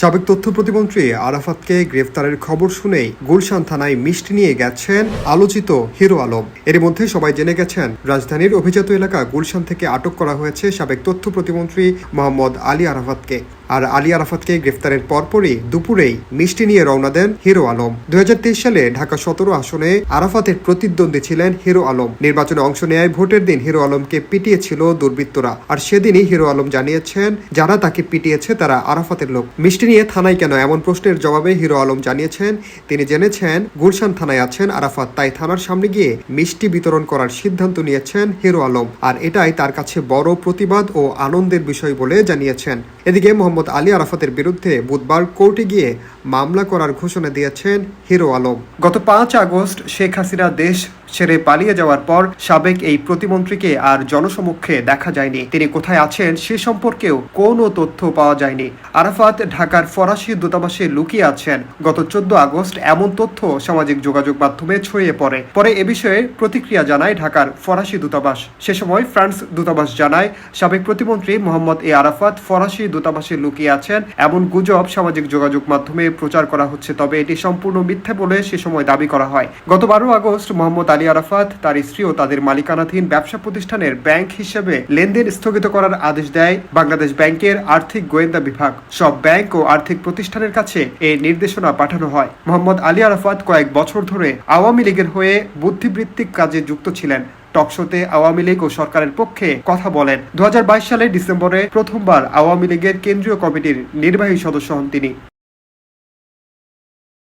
সাবেক তথ্য প্রতিমন্ত্রী আরাফাতকে গ্রেফতারের খবর শুনেই গুলশান থানায় মিষ্টি নিয়ে গেছেন আলোচিত হিরো আলম। এর মধ্যে সবাই জেনে গেছেন, রাজধানীর অভিজাত এলাকা গুলশান থেকে আটক করা হয়েছে সাবেক তথ্য প্রতিমন্ত্রী মোহাম্মদ আলী আরাফাতকে। আর আলী আরাফাতকে গ্রেফতারের পরপরই দুপুরেই মিষ্টি নিয়ে রওনা দেন হিরো আলম। দুই সালে ঢাকা সতেরো আসনে আরাফাতের প্রতিদ্বন্দ্বী ছিলেন হিরো আলম। নির্বাচনে অংশ নেয় ভোটের দিন হিরো আলমকে পিটিয়েছিল দুর্বৃত্তরা। আর সেদিনই হিরো আলম জানিয়েছেন, যারা তাকে পিটিয়েছে তারা আরাফাতের লোক। মিষ্টি নিয়ে থানায় কেন এমন প্রশ্নের জবাবে হিরো আলম জানিয়েছেন, তিনি জেনেছেন, গুলশান থানায় আছেন আরাফাত, তাই থানার সামনে গিয়ে মিষ্টি বিতরণ করার সিদ্ধান্ত নিয়েছেন হিরো আলম। আর এটাই তার কাছে বড় প্রতিবাদ ও আনন্দের বিষয় বলে জানিয়েছেন। এদিকে মোহাম্মদ আলী আরাফাতের বিরুদ্ধে বুধবার কোর্টে গিয়ে মামলা করার ঘোষণা দিয়েছেন হিরো আলম। গত পাঁচ আগস্ট শেখ হাসিনা দেশ ছেড়ে পালিয়ে যাওয়ার পর সাবেক এই প্রতিমন্ত্রীকে আর জনসমক্ষে দেখা যায়নি। তিনি কোথায় আছেন সে সম্পর্কেও কোনো তথ্য পাওয়া যায়নি। আরাফাত ঢাকার ফরাসি দূতাবাসে লুকিয়ে আছেন। গত চোদ্দ আগস্ট এমন তথ্য সামাজিক যোগাযোগ মাধ্যমে ছড়িয়ে পড়ে। পরে এ বিষয়ে প্রতিক্রিয়া জানায় ঢাকার ফরাসি দূতাবাস। সে সময় ফ্রান্স দূতাবাস জানায়, সাবেক প্রতিমন্ত্রী মোহাম্মদ এ আরাফাত ফরাসি দূতাবাসে লুকিয়ে আছেন। এমন গুজব সামাজিক যোগাযোগ মাধ্যমে প্রচার করা হচ্ছে, তবে এটি সম্পূর্ণ মিথ্যে বলে সে সময় দাবি করা হয়। গত বারো আগস্ট মোহাম্মদ আলী আরাফাত, তার স্ত্রী ও তাদের মালিকানাধীন ব্যবসা প্রতিষ্ঠানের ব্যাংক হিসেবে লেনদেন স্থগিত করার আদেশ দেয় বাংলাদেশ ব্যাংকের আর্থিক গোয়েন্দা বিভাগ। সব ব্যাংক ও আর্থিক প্রতিষ্ঠানের কাছে এই নির্দেশনা পাঠানো হয়। মোহাম্মদ আলী আরাফাত কয়েক বছর ধরে আওয়ামী লীগের হয়ে বুদ্ধিবৃত্তিক কাজে যুক্ত ছিলেন। টকশোতে আওয়ামী লীগ ও সরকারের পক্ষে কথা বলেন। দু সালের ডিসেম্বরে প্রথমবার আওয়ামী লীগের কেন্দ্রীয় কমিটির নির্বাহী সদস্য হন তিনি।